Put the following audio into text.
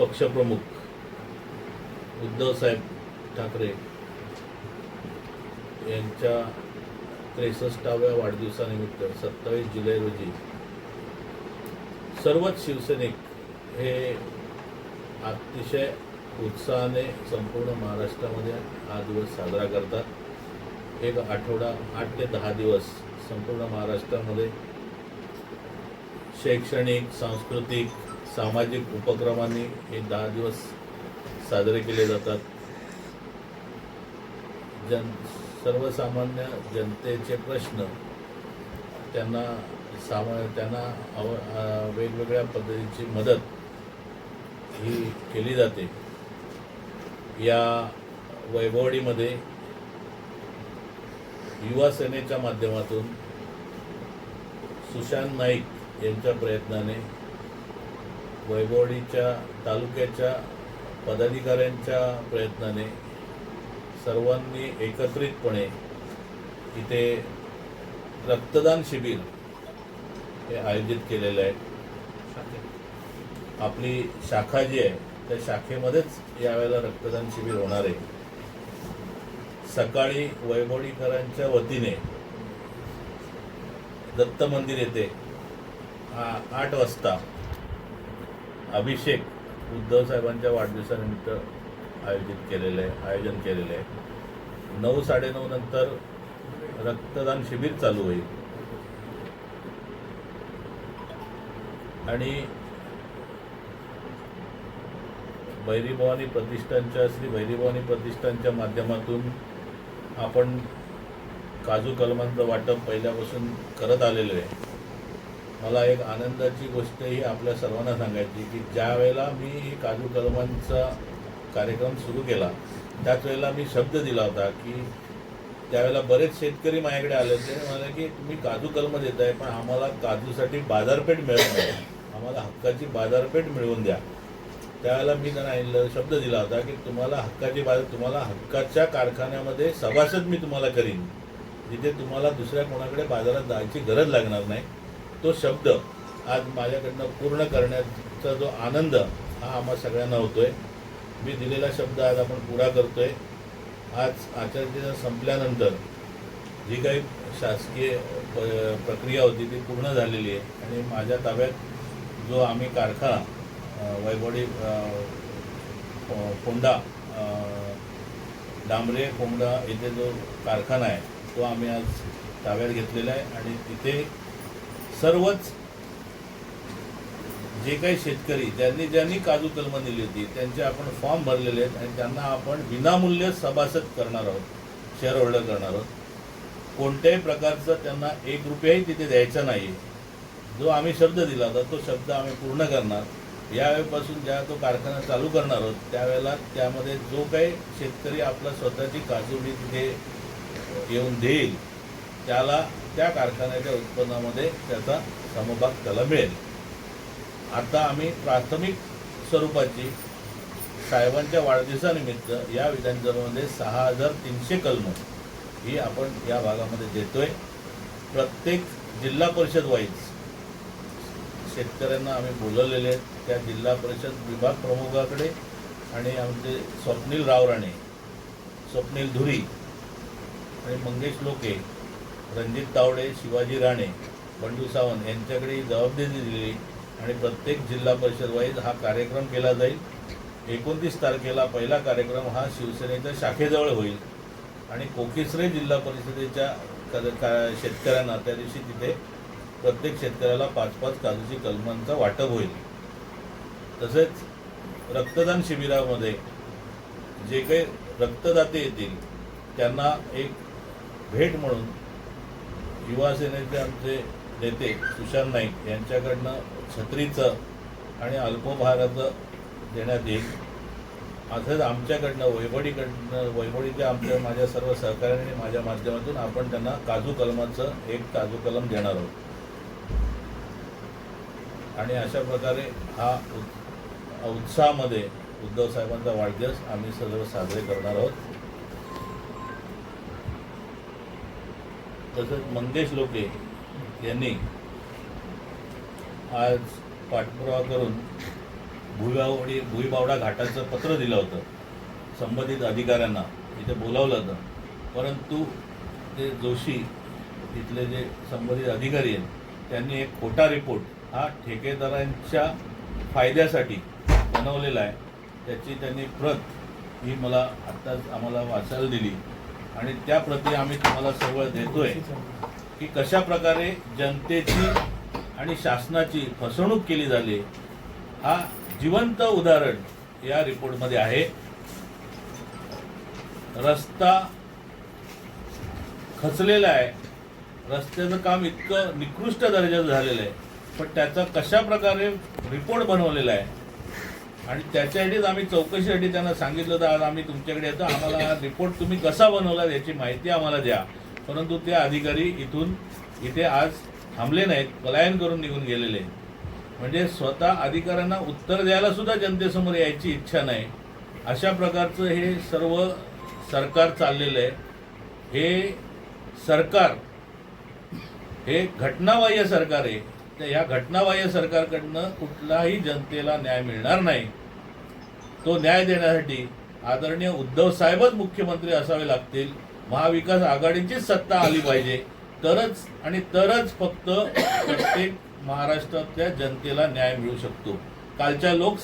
पक्षप्रमुख उद्धवसाहेब ठाकरे यांच्या त्रेसष्टाव्या वाढदिवसानिमित्त सत्तावीस जुलै रोजी सर्वच शिवसैनिक हे अतिशय उत्साहाने संपूर्ण महाराष्ट्रामध्ये हा दिवस साजरा करतात. एक आठवडा आठ ते दहा दिवस संपूर्ण महाराष्ट्रामध्ये शैक्षणिक सांस्कृतिक सामाजिक उपक्रमांनी हे दहा दिवस साजरे केले जातात. जन सर्वसामान्य जनतेचे प्रश्न त्यांना सामा त्यांना अव वेगवेगळ्या पद्धतीची मदत ही केली जाते. या वैभवडीमध्ये युवा सेनेच्या माध्यमातून सुशांत नाईक यांच्या प्रयत्नाने वैभवडीच्या तालुक्याच्या पदाधिकाऱ्यांच्या प्रयत्नाने सर्वांनी एकत्रितपणे इथे रक्तदान शिबिर हे आयोजित केलेलं आहे. आपली शाखा जी आहे त्या शाखेमध्येच यावेळेला रक्तदान शिबिर होणार आहे. सकाळी वैभवडीकरांच्या वतीने दत्त मंदिर येथे आठ वाजता अभिषेक उद्धव साहेबांच्या वाढदिवसानिमित्त आयोजित केलेलं आहे आयोजन केलेलं आहे. नऊ साडेनऊ नंतर रक्तदान शिबिर चालू होईल. आणि भैरीभवानी प्रतिष्ठानच्या श्री भैरीभवानी प्रतिष्ठानच्या माध्यमातून आपण काजू कलमांचं वाटप पहिल्यापासून करत आलेलो आहे. मला एक आनंदाची गोष्ट ही आपल्या सर्वांना सांगायची की ज्या वेळेला मी काजू कलमांचा कार्यक्रम सुरू केला त्याच वेळेला मी शब्द दिला होता की त्यावेळेला बरेच शेतकरी माझ्याकडे आले होते. म्हणाले की तुम्ही काजू कलम देत आहे पण आम्हाला काजूसाठी बाजारपेठ मिळत नाही. आम्हाला हक्काची बाजारपेठ मिळवून द्या. त्यावेळेला मी त्यांना शब्द दिला होता की तुम्हाला हक्काची बाजार तुम्हाला हक्काच्या कारखान्यामध्ये सभासद मी तुम्हाला करीन. जिथे तुम्हाला दुसऱ्या कोणाकडे बाजारात जायची गरज लागणार नाही. तो शब्द आज माझ्याकडनं पूर्ण करण्याचा जो आनंद हा आम्हा सगळ्यांना होतोय. मी दिलेला शब्द आज आपण पुरा करतोय. आज आचार्य संपल्यानंतर जी काही शासकीय प- प्रक्रिया होती ती पूर्ण झालेली आहे. आणि माझ्या ताब्यात जो आम्ही कारखाना वैभवडी कोंडा डांबरे कोंडा येथे जो कारखाना आहे तो आम्ही आज ताब्यात घेतलेला आहे. आणि तिथे सर्वच जे काही शेतकरी ज्यांनी ज्यांनी काजू कलम दिली होती त्यांचे आपण फॉर्म भरलेले आहेत आणि त्यांना आपण विनामूल्य सभासद करणार आहोत शेअर होल्डर करणार आहोत. कोणत्याही प्रकारचं त्यांना एक रुपयाही तिथे द्यायचा नाही जो आम्ही शब्द दिला होता तो शब्द आम्ही पूर्ण करणार. यावेळेपासून ज्या तो कारखाना चालू करणार आहोत त्यावेळेला त्यामध्ये जो काही शेतकरी आपला स्वतःची काजू बी तिथे येऊन देईल त्याला त्या कारखान्याच्या उत्पन्नामध्ये त्याचा समभाग त्याला मिळेल. आता आम्ही प्राथमिक स्वरूपाची साहेबांच्या वाढदिवसानिमित्त या विधानसभेमध्ये सहा हजार तीनशे कलम ही आपण या भागामध्ये देतोय. प्रत्येक जिल्हा परिषद वाईज शेतकऱ्यांना आम्ही बोलवलेले आहेत. त्या जिल्हा परिषद विभाग प्रमुखाकडे आणि आमचे स्वप्नील रावराणे स्वप्नील धुरी आणि मंगेश लोके रणजित तावडे शिवाजी राणे बंडू सावंत यांच्याकडे ही जबाबदारी दिलेली आणि प्रत्येक जिल्हा परिषद वाईज हा कार्यक्रम केला जाईल. एकोणतीस तारखेला पहिला कार्यक्रम हा शिवसेनेच्या शाखेजवळ होईल आणि कोकिसरे जिल्हा परिषदेच्या क- का- शेतकऱ्यांना त्या दिवशी तिथे प्रत्येक शेतकऱ्याला पाच पाच काजूची कलमांचं वाटप होईल. तसेच रक्तदान शिबिरामध्ये जे काही रक्तदाते येतील त्यांना एक भेट म्हणून युवा सेनेचे आमचे नेते सुशांत नाईक यांच्याकडनं छत्रीचं आणि अल्पोपहाराचं देण्यात येईल. असंच आमच्याकडनं वैभडीकडनं वैभडीच्या आमच्या माझ्या सर्व सहकाऱ्यांनी माझ्या माध्यमातून आपण त्यांना काजू कलमाचं एक काजू कलम देणार आहोत. आणि अशा प्रकारे हा उत्- उत्साहामध्ये उद्धव साहेबांचा वाढदिवस आम्ही सर्व साजरे करणार आहोत. तसंच मंगेश लोके यांनी आज पाठपुरावा करून भुईबावडी भुईबावडा घाटाचं पत्र दिलं होतं. संबंधित अधिकाऱ्यांना इथे बोलावलं होतं. परंतु ते जोशी इथले जे संबंधित अधिकारी आहेत त्यांनी एक खोटा रिपोर्ट हा ठेकेदारांच्या फायद्यासाठी बनवलेला आहे. त्याची त्यांनी प्रत ही मला आत्ताच आम्हाला वाचायला दिली. आणि त्याप्रती आम्ही तुम्हाला सर्व देतोय की कशा प्रकारे जनतेची आणि शासनाची फसवणूक केली झाली हा जिवंत उदाहरण या रिपोर्टमध्ये आहे. रस्ता खचलेला आहे. रस्त्याचं काम इतकं निकृष्ट दर्जाचं झालेलं आहे. पण त्याचा कशा प्रकारे रिपोर्ट बनवलेला आहे आणि त्याच्यासाठीच आम्ही चौकशीसाठी त्यांना सांगितलं तर आज आम्ही तुमच्याकडे येतो आम्हाला हा रिपोर्ट तुम्ही कसा बनवला याची माहिती आम्हाला द्या. परंतु ते अधिकारी इथून इथे आज थांबले नाहीत पलायन करून निघून गेलेले. आहेत. म्हणजे स्वतः अधिकाऱ्यांना उत्तर द्यायला सुद्धा जनतेसमोर यायची इच्छा नाही. अशा प्रकारचं हे सर्व सरकार चाललेलं आहे. हे सरकार हे घटनाबाह्य सरकार आहे. तर या घटनाबाह्य सरकारकडनं कुठलाही जनतेला न्याय मिळणार नाही. तो न्याय देण्यासाठी आदरणीय उद्धव साहेबच मुख्यमंत्री असावे लागतील. महाविकास आघाडीचीच सत्ता आली पाहिजे. तरच आणि तरच फक्त प्रत्येक महाराष्ट्रातल्या जनतेला न्याय मिळू शकतो. कालच्या लोक